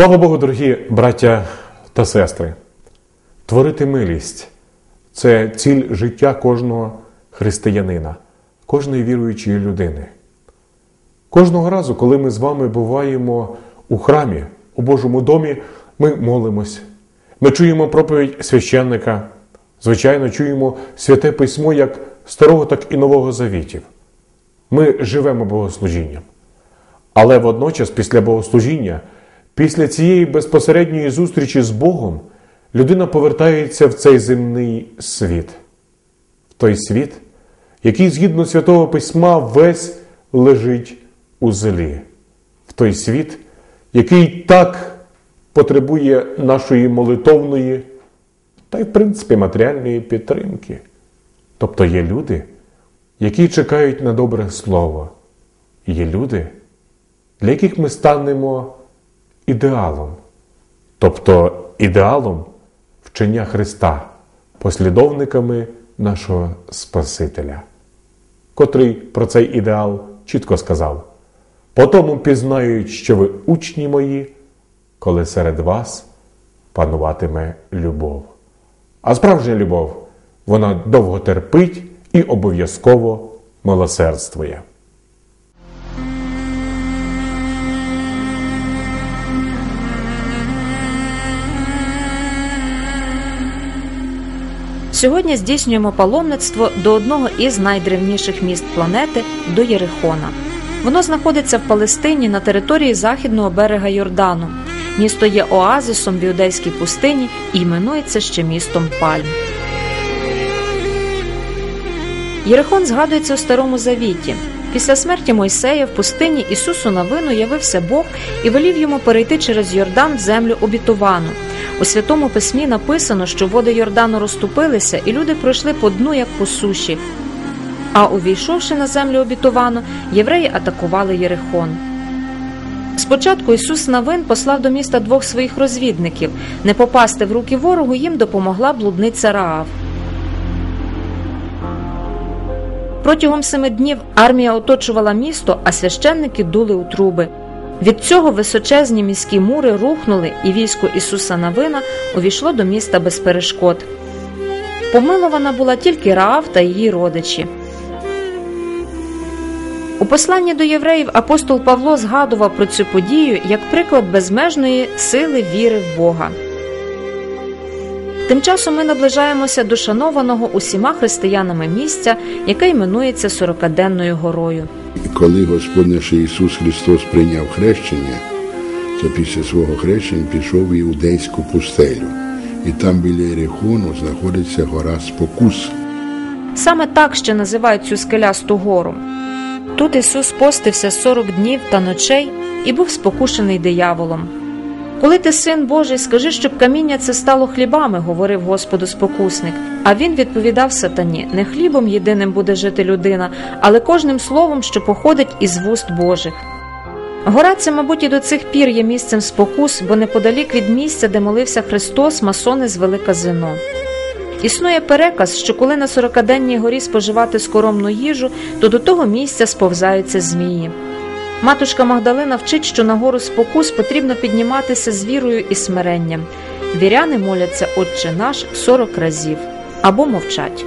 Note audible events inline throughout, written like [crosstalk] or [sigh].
Слава Богу, дорогі браття та сестри! Творити милість це ціль життя кожного християнина, кожної віруючої людини. Кожного разу, коли ми з вами буваємо у храмі, у Божому домі, ми молимось, ми чуємо проповідь священника, звичайно, чуємо святе письмо як Старого, так і Нового Завітів. Ми живемо богослужінням. Але водночас, після богослужіння, після цієї безпосередньої зустрічі з Богом, людина повертається в цей земний світ, в той світ, який, згідно Святого Письма, весь лежить у зелі, в той світ, який так потребує нашої молитовної та й, в принципі, матеріальної підтримки. Тобто є люди, які чекають на добре слово, є люди, для яких ми станемо ідеалом, тобто ідеалом вчення Христа, послідовниками нашого Спасителя, котрий про цей ідеал чітко сказав: по тому пізнають, що ви учні мої, коли серед вас пануватиме любов. А справжня любов, вона довго терпить і обов'язково милосердствує. Сьогодні здійснюємо паломництво до одного із найдревніших міст планети до Єрихона. Воно знаходиться в Палестині на території західного берега Йордану. Місто є оазисом в іудейській пустині і іменується ще містом Пальм. Єрихон згадується у Старому Завіті. Після смерті Мойсея в пустині Ісусу на вину явився Бог і велів йому перейти через Йордан в землю обітовану. У святому письмі написано, що води Йордану розступилися, і люди пройшли по дну, як по суші. А увійшовши на землю обітовану, євреї атакували Єрихон. Спочатку Ісус Навин послав до міста двох своїх розвідників. Не попасти в руки ворогу їм допомогла блудниця Раав. Протягом семи днів армія оточувала місто, а священники дули у труби. Від цього височезні міські мури рухнули, і військо Ісуса Навина увійшло до міста без перешкод. Помилована була тільки Раав та її родичі. У посланні до євреїв апостол Павло згадував про цю подію як приклад безмежної сили віри в Бога. Тим часом ми наближаємося до шанованого усіма християнами місця, яке іменується Сорокаденною горою. Коли Господь наш Ісус Христос прийняв хрещення, то після свого хрещення пішов в іудейську пустелю, і там біля Єрихону знаходиться гора Спокус. Саме так ще називають цю скелясту гору. Тут Ісус постився 40 днів та ночей і був спокушений дияволом. Коли ти син Божий, скажи, щоб каміння це стало хлібами, говорив Господу спокусник. А він відповідав сатані: не хлібом єдиним буде жити людина, але кожним словом, що походить із вуст Божих. Гора це, мабуть, і до цих пір є місцем спокус, бо неподалік від місця, де молився Христос, масони звели казино. Існує переказ, що коли на сорокаденній горі споживати скоромну їжу, то до того місця сповзаються змії. Матушка Магдалина вчить, що на гору спокус потрібно підніматися з вірою і смиренням. Віряни моляться Отче наш 40 разів або мовчать.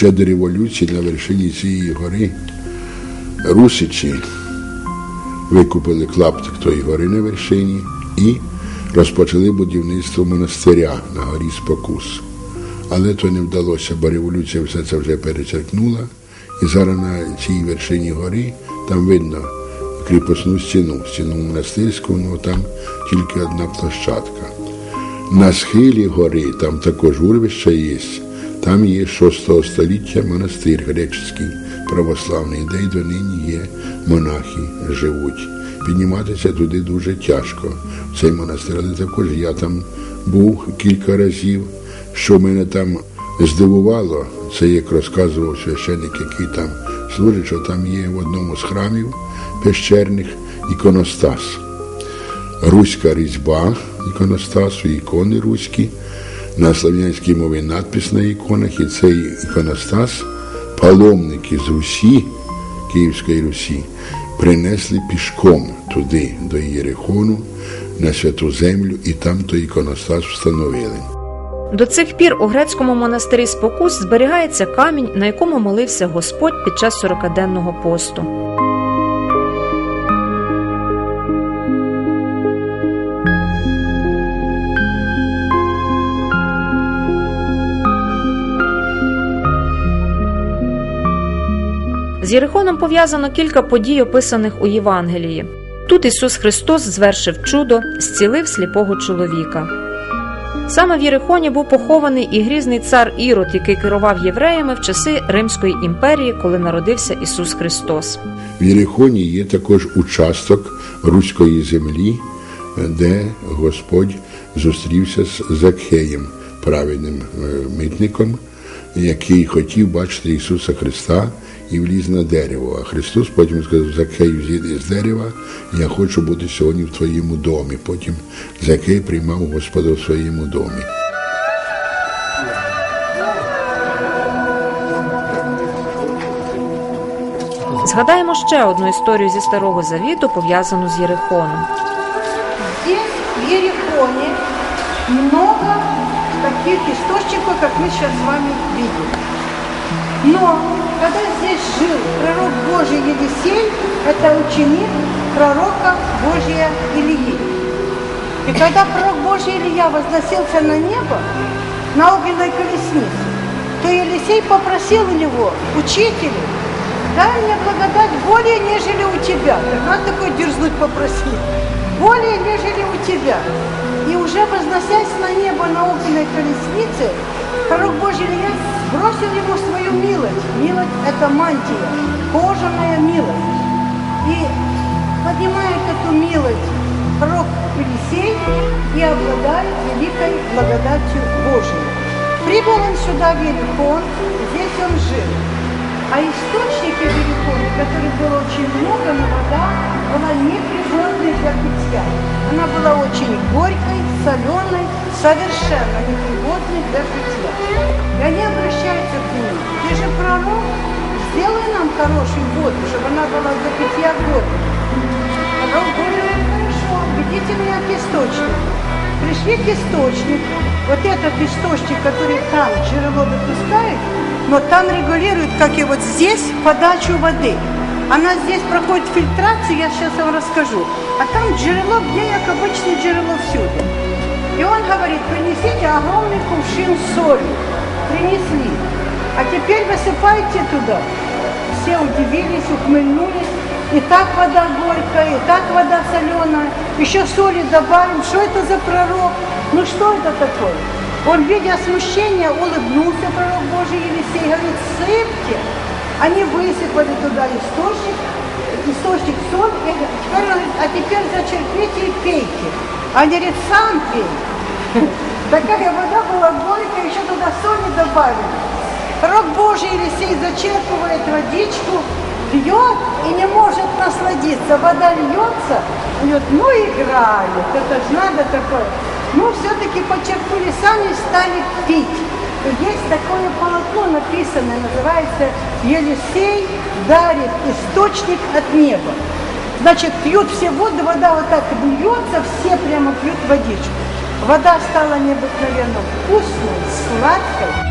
Ще до революції на вершині цієї гори Русичі викупили клаптик тої гори на вершині і розпочали будівництво монастиря на горі Спокус. Але то не вдалося, бо революція все це вже перечеркнула. І зараз на цій вершині гори там видно кріпосну стіну, стіну монастирську, ну там тільки одна площадка. На схилі гори там також урвище є. Там є 6 століття монастир греческий православний, де й донині є монахи, живуть. Підніматися туди дуже тяжко. Цей монастир, але також я там був кілька разів. Що мене там здивувало, це як розказував священник, який там служить, що там є в одному з храмів пещерних іконостас. Руська різьба іконостасу, ікони руські, на слав'янській мові надпис на іконах, і цей іконостас паломники з Русі, Київської Русі, принесли пішком туди, до Єрихону, на святу землю, і там той іконостас встановили. До цих пір у грецькому монастирі Спокус зберігається камінь, на якому молився Господь під час сорокаденного посту. З Єрихоном пов'язано кілька подій, описаних у Євангелії. Тут Ісус Христос звершив чудо, зцілив сліпого чоловіка. Саме в Єрихоні був похований і грізний цар Ірод, який керував євреями в часи Римської імперії, коли народився Ісус Христос. В Єрихоні є також участок руської землі, де Господь зустрівся з Закхеєм, праведним е, митником, який хотів бачити Ісуса Христа і вліз на дерево. А Христос потім сказав, Закхею, зійди з дерева, я хочу бути сьогодні в твоєму домі. Потім Закхей приймав Господа в своєму домі. Згадаємо ще одну історію зі старого завіту, пов'язану з Єрихоном. Здесь, в Ерехоне, много таких источников, как мы сейчас с вами видим. Но, когда здесь жил пророк Божий Елисей, это ученик пророка Божия Ильи. И когда пророк Божий Илья возносился на небо, на огненной колеснице, то Елисей попросил у него, учителю, дай мне благодать более, нежели у тебя. Так надо такой дерзнуть попросить. Более, нежели у тебя. И уже возносясь на небо на огненной колеснице, пророк Божий бросил ему свою милость. Милость – это мантия, кожаная милость. И поднимает эту милость пророк Елисей и обладает великой благодатью Божией. Прибыл он сюда в Ерихон, здесь он жил. А источники в Ерихоне, которых было очень много, но вода была непригодной для питья. Она была очень горькой, соленой, совершенно непригодной для питья. И они обращаются к нему. Ты же пророк, сделай нам хорошую воду, чтобы она была для питья годной. Пророк говорит, хорошо, ведите меня к источнику. Пришли к источнику. Вот этот источник, который там жерло выпускает, но там регулирует, как и вот здесь, подачу воды. Она здесь проходит фильтрацию, я сейчас вам расскажу. А там джерело, где как обычное джерело всюду. И он говорит, принесите огромный кувшин соли. Принесли. А теперь высыпайте туда. Все удивились, ухмыльнулись. И так вода горькая, и так вода соленая. Еще соли добавим. Что это за пророк? Ну что это такое? Он, видя смущение, улыбнулся пророк Божий Елисей, говорит, сыпьте. Они высыпали туда источник, источник соль, и теперь он говорит, а теперь зачерпните и пейте. Они говорят, сам пей. [laughs] Такая вода была горькая, еще туда соли добавили. Пророк Божий Елисей зачерпывает водичку, пьет и не может насладиться. Вода льется, льет, ну играет, это же надо такое. Ну, все-таки почерпнули сами, стали пить. Есть такое полотно написанное, называется «Елисей дарит источник от неба». Значит, пьют все воды, вода вот так льется, все прямо пьют водичку. Вода стала необыкновенно вкусной, сладкой.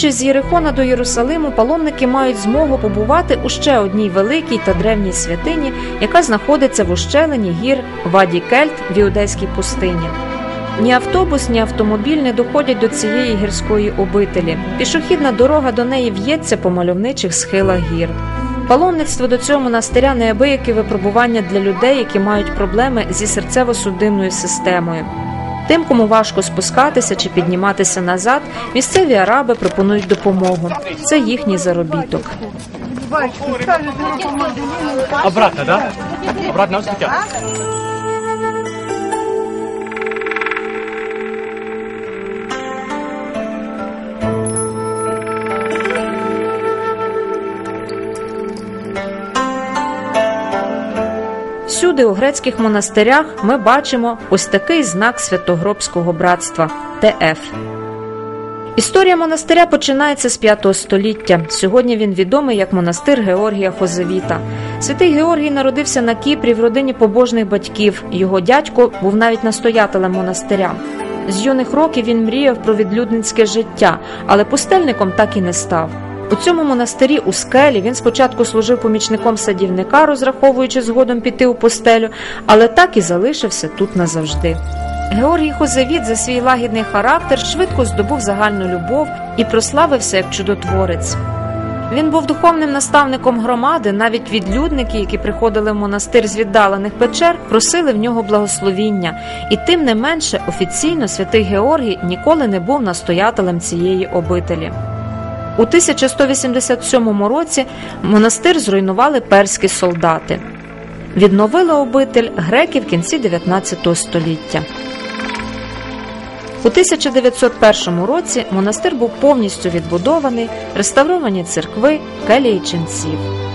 Повертаючись з Єрихона до Єрусалиму, паломники мають змогу побувати у ще одній великій та древній святині, яка знаходиться в ущелині гір Ваді Кельт в Іудейській пустині. Ні автобус, ні автомобіль не доходять до цієї гірської обителі. Пішохідна дорога до неї в'ється по мальовничих схилах гір. Паломництво до цього монастиря неабияке випробування для людей, які мають проблеми зі серцево-судинною системою. Тим, кому важко спускатися чи підніматися назад, місцеві араби пропонують допомогу. Це їхній заробіток. Ну. Обратно, да? Обратно от Всюди у грецьких монастирях ми бачимо ось такий знак Святогробського братства ТФ. Історія монастиря починається з 5 століття. Сьогодні він відомий як монастир Георгія Хозевіта. Святий Георгій народився на Кіпрі в родині побожних батьків. Його дядько був навіть настоятелем монастиря. З юних років він мріяв про відлюдницьке життя, але пустельником так і не став. У цьому монастирі у скелі він спочатку служив помічником садівника, розраховуючи згодом піти у постелю, але так і залишився тут назавжди. Георгій Хозевіт за свій лагідний характер швидко здобув загальну любов і прославився як чудотворець. Він був духовним наставником громади, навіть відлюдники, які приходили в монастир з віддалених печер, просили в нього благословіння, і тим не менше офіційно святий Георгій ніколи не був настоятелем цієї обителі. У 1187 році монастир зруйнували перські солдати. Відновили обитель греки в кінці 19 століття. У 1901 році монастир був повністю відбудований, реставровані церкви, келії ченців.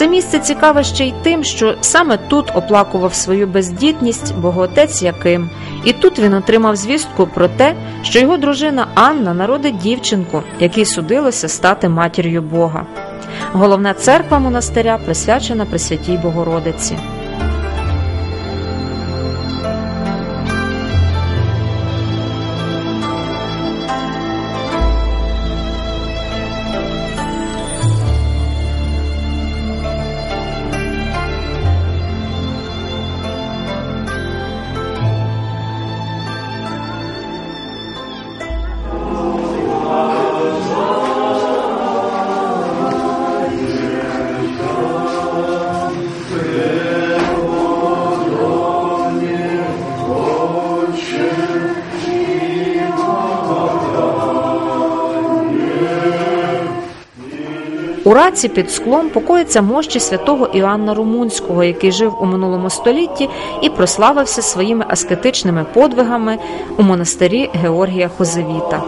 Це місце цікаве ще й тим, що саме тут оплакував свою бездітність боготець Яким, і тут він отримав звістку про те, що його дружина Анна народить дівчинку, якій судилося стати матір'ю Бога. Головна церква монастиря присвячена Пресвятій Богородиці. У раці під склом покоїться мощі святого Іоанна Румунського, який жив у минулому столітті і прославився своїми аскетичними подвигами у монастирі Георгія Хозевіта.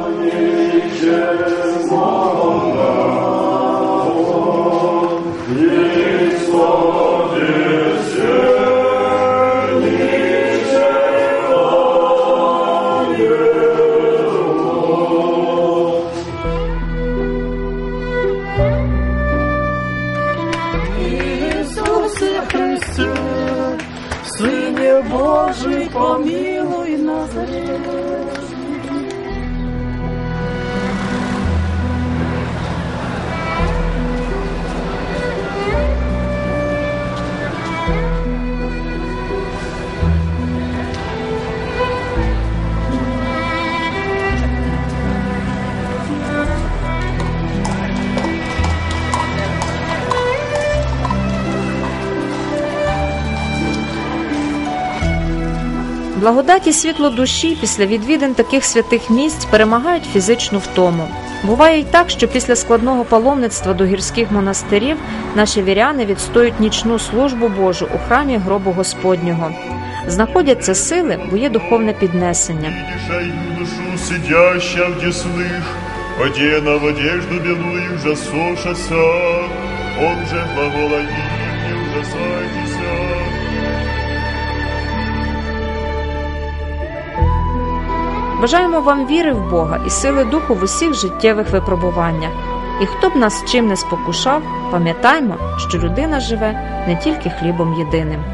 Благодать і світло душі після відвідин таких святих місць перемагають фізичну втому. Буває й так, що після складного паломництва до гірських монастирів наші віряни відстоють нічну службу Божу у храмі гробу Господнього. Знаходяться сили, бо є духовне піднесення. Юношу, сидяща в десных, одена в одежду белую, жасошася, он же глаголает, не ужасайтесь. Бажаємо вам віри в Бога і сили духу в усіх життєвих випробуваннях. І хто б нас чим не спокушав, пам'ятаймо, що людина живе не тільки хлібом єдиним.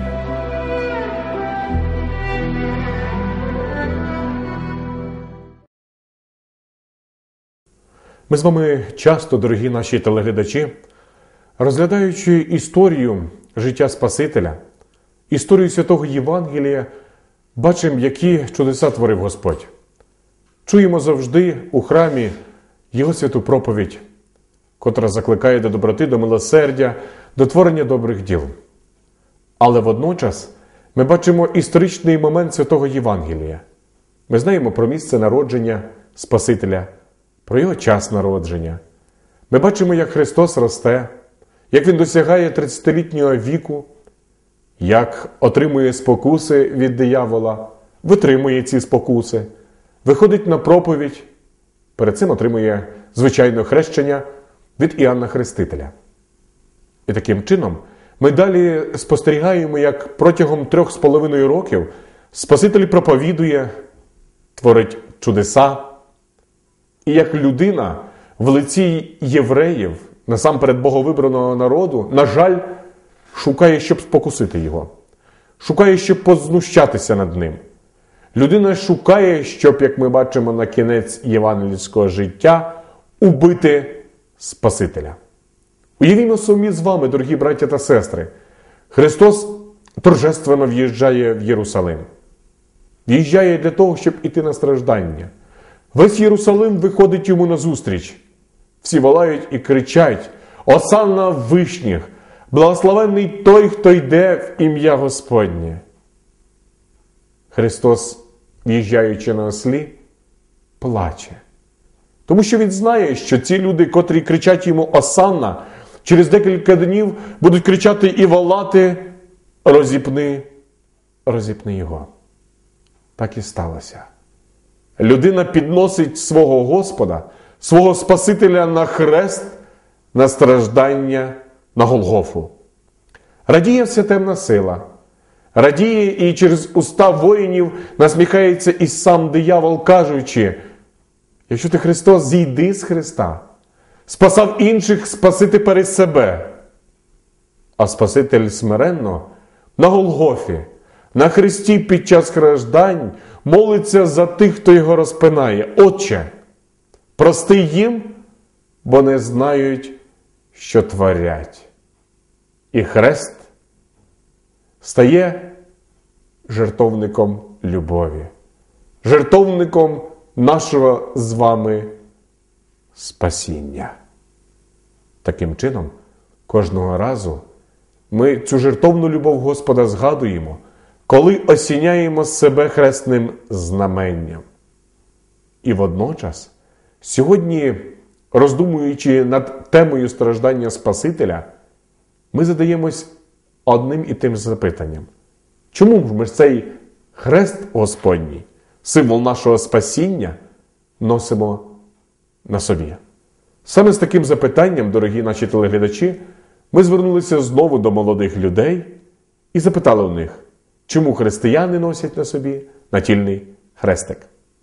Ми з вами часто, дорогі наші телеглядачі, розглядаючи історію життя Спасителя, історію святого Євангелія, бачимо, які чудеса творив Господь. Чуємо завжди у храмі Його святу проповідь, котра закликає до доброти, до милосердя, до творення добрих діл. Але водночас ми бачимо історичний момент святого Євангелія. Ми знаємо про місце народження Спасителя, про його час народження. Ми бачимо, як Христос росте, як Він досягає 30-літнього віку, як отримує спокуси від диявола, витримує ці спокуси, виходить на проповідь, перед цим отримує звичайне хрещення від Іоанна Хрестителя. І таким чином ми далі спостерігаємо, як протягом трьох з половиною років Спаситель проповідує, творить чудеса, і як людина в лиці євреїв, насамперед боговибраного народу, на жаль, шукає, щоб спокусити його, шукає, щоб познущатися над ним. Людина шукає, щоб, як ми бачимо на кінець євангельського життя, убити Спасителя. Уявімо собі з вами, дорогі браття та сестри, Христос торжественно в'їжджає в Єрусалим. В'їжджає для того, щоб іти на страждання. Весь Єрусалим виходить йому назустріч. Всі волають і кричать: Осанна вишніх! Благословенний той, хто йде в ім'я Господнє. Христос, в'їжджаючи на ослі, плаче. Тому що він знає, що ці люди, котрі кричать йому Осанна, через декілька днів будуть кричати і волати розіпни, розіпни його. Так і сталося. Людина підносить свого Господа, свого Спасителя на хрест, на страждання, на Голгофу. Радіє вся темна сила. Радіє і через уста воїнів насміхається і сам диявол, кажучи, якщо ти Христос, зійди з Христа, спасав інших, спаси тепер і себе. А Спаситель смиренно на Голгофі, на Христі під час страждань молиться за тих, хто його розпинає. Отче, прости їм, бо не знають, що творять. І хрест стає жертовником любові, жертовником нашого з вами спасіння. Таким чином, кожного разу ми цю жертовну любов Господа згадуємо, коли осіняємо себе хресним знаменням. І водночас, сьогодні, роздумуючи над темою страждання Спасителя, ми задаємось одним і тим запитанням. Чому ж ми цей хрест Господній, символ нашого спасіння, носимо на собі? Саме з таким запитанням, дорогі наші телеглядачі, ми звернулися знову до молодих людей і запитали у них, чому християни носять на собі натільний хрестик.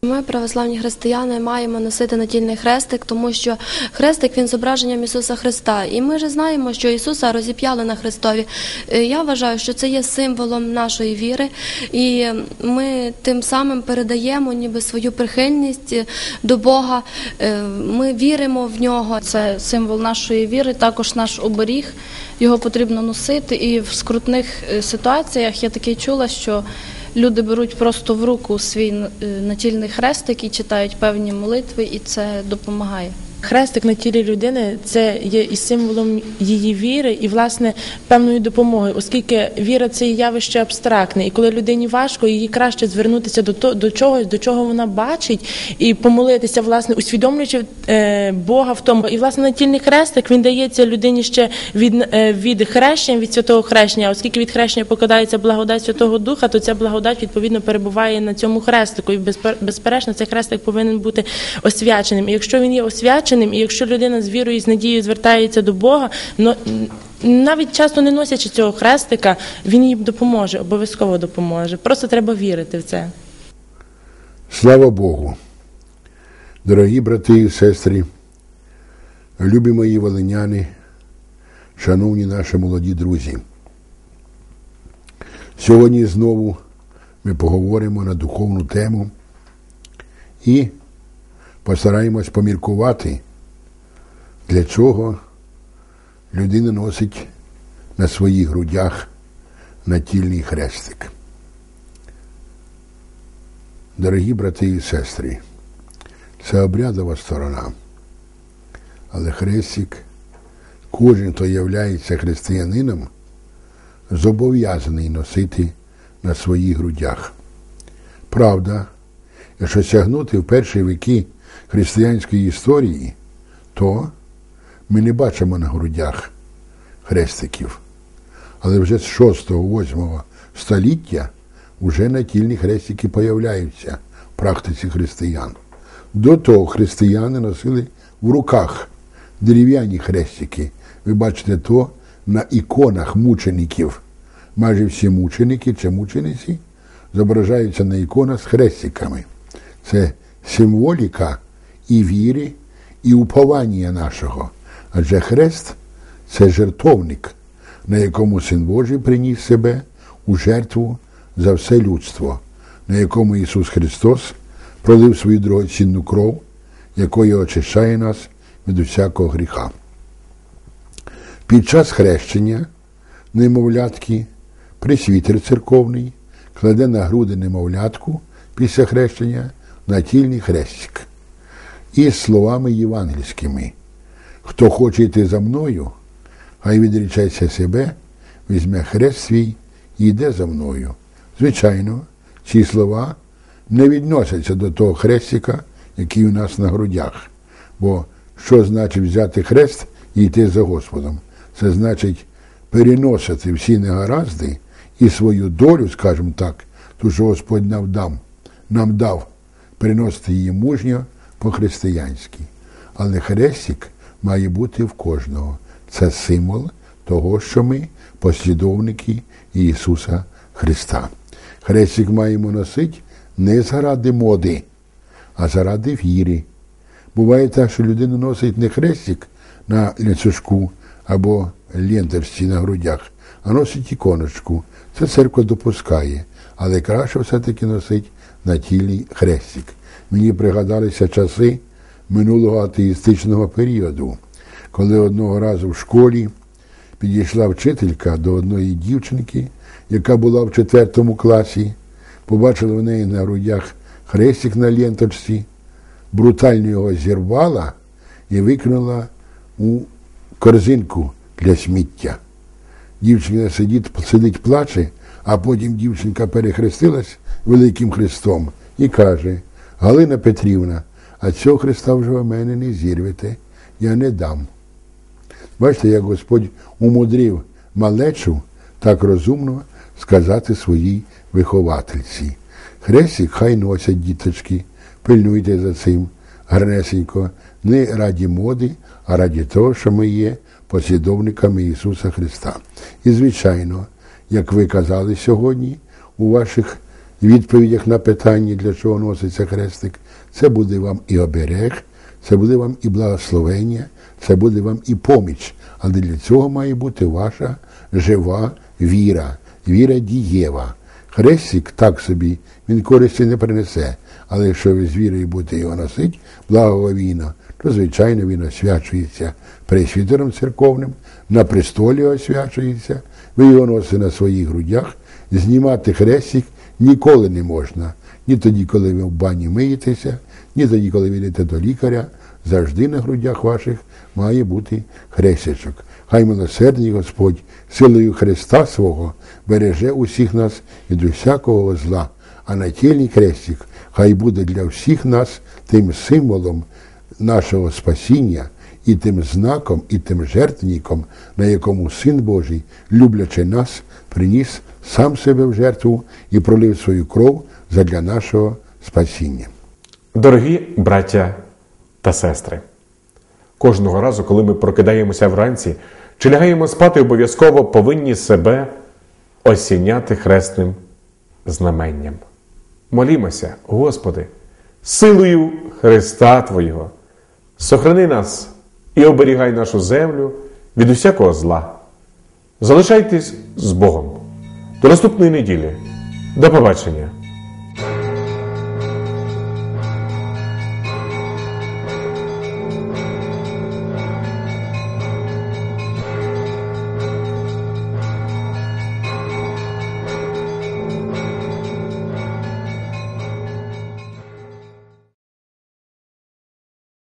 Ми, православні християни, маємо носити натільний хрестик, тому що хрестик він зображенням Ісуса Христа. І ми вже знаємо, що Ісуса розіп'яли на Христові. Е, Я вважаю, що це є символом нашої віри, і ми тим самим передаємо ніби свою прихильність е, до Бога. Е, Ми віримо в нього. Це символ нашої віри, також наш оберіг. Його потрібно носити. І в скрутних ситуаціях я таки чула, що люди беруть просто в руку свій е, натільний хрестик і читають певні молитви, і це допомагає. Хрестик на тілі людини це є і символом її віри, і власне певної допомоги, оскільки віра це явище абстрактне, і коли людині важко, їй краще звернутися до то до чогось, до чого вона бачить, і помолитися, власне, усвідомлюючи е, Бога в тому. І власне натільний хрестик він дається людині ще від, е, від хрещення, від святого хрещення. Оскільки від хрещення покладається благодать Святого Духа, то ця благодать відповідно перебуває на цьому хрестику. І безперечно, цей хрестик повинен бути освяченим. І якщо він є освяченим, і якщо людина з вірою і з надією звертається до Бога, но навіть часто не носячи цього хрестика, він їй допоможе, обов'язково допоможе. Просто треба вірити в це. Слава Богу! Дорогі брати і сестри, любі мої волиняни, шановні наші молоді друзі. Сьогодні знову ми поговоримо на духовну тему і постараємось поміркувати, для чого людина носить на своїх грудях натільний хрестик. Дорогі брати і сестри, це обрядова сторона. Але хрестик, кожен, хто являється християнином, зобов'язаний носити на своїх грудях. Правда, якщо сягнути в перші віки християнської історії, то ми не бачимо на грудях хрестиків. Але вже з 6-8 століття вже натільні хрестики появляються в практиці християн. До того християни носили в руках дерев'яні хрестики. Ви бачите то на іконах мучеників. Майже всі мученики чи мучениці зображаються на іконах з хрестиками. Це символіка і віри, і уповання нашого. Адже хрест це жертовник, на якому Син Божий приніс себе у жертву за все людство, на якому Ісус Христос пролив свою дорогоцінну кров, якою очищає нас від усякого гріха. Під час хрещення немовлятки присвітер церковний кладе на груди немовлятку після хрещення натільний хрестик із словами євангельськими. Хто хоче йти за мною, хай відрічається себе, візьме хрест свій і йде за мною. Звичайно, ці слова не відносяться до того хрестика, який у нас на грудях. Бо що значить взяти хрест і йти за Господом? Це значить переносити всі негаразди і свою долю, скажімо так, ту, що Господь нам дав, нам дав, переносити її мужньо по-християнськи. Але хрестик має бути в кожного. Це символ того, що ми послідовники Ісуса Христа. Хрестик маємо носити не заради моди, а заради віри. Буває так, що людина носить не хрестик на лянцюжку або ленточці на грудях, а носить іконочку. Це церква допускає, але краще все-таки носить натільний хрестик. Мені пригадалися часи минулого атеїстичного періоду, коли одного разу в школі підійшла вчителька до одної дівчинки, яка була в четвертому класі, побачила в неї на грудях хрестик на ленточці, брутально його зірвала і викинула у корзинку для сміття. Дівчинка сидить, сидить плаче, а потім дівчинка перехрестилась великим хрестом і каже: Галина Петрівна, а цього хреста вже в мене не зірвете, я не дам. Бачите, як Господь умудрив малечу так розумно сказати своїй виховательці. Хрестик хай носять діточки, пильнуйте за цим гарнесенько, не раді моди, а раді того, що ми є послідовниками Ісуса Христа. І, звичайно, як ви казали сьогодні у ваших відповідях на питання, для чого носиться хрестик, це буде вам і оберег, це буде вам і благословення, це буде вам і поміч. Але для цього має бути ваша жива віра, віра дієва. Хрестик так собі, він користі не принесе. Але якщо ви з вірою будете його носити, благовійно, то, звичайно, він освячується пресвітером церковним, на престолі освячується, ви його носите на своїх грудях, знімати хрестик ніколи не можна. Ні тоді, коли ви в бані миєтеся, ні тоді, коли ви йдете до лікаря, завжди на грудях ваших має бути хрестячок. Хай милосердний Господь силою Христа свого береже усіх нас від усякого зла, а нательний хрестик хай буде для всіх нас тим символом нашого спасіння і тим знаком, і тим жертвником, на якому Син Божий, люблячи нас, приніс сам себе в жертву і пролив свою кров задля нашого спасіння. Дорогі браття та сестри, кожного разу, коли ми прокидаємося вранці чи лягаємо спати, обов'язково повинні себе осіняти хресним знаменням. Молімося, Господи, силою Христа Твого, сохрани нас і оберігай нашу землю від усякого зла. Залишайтесь з Богом. До наступної неділі. До побачення!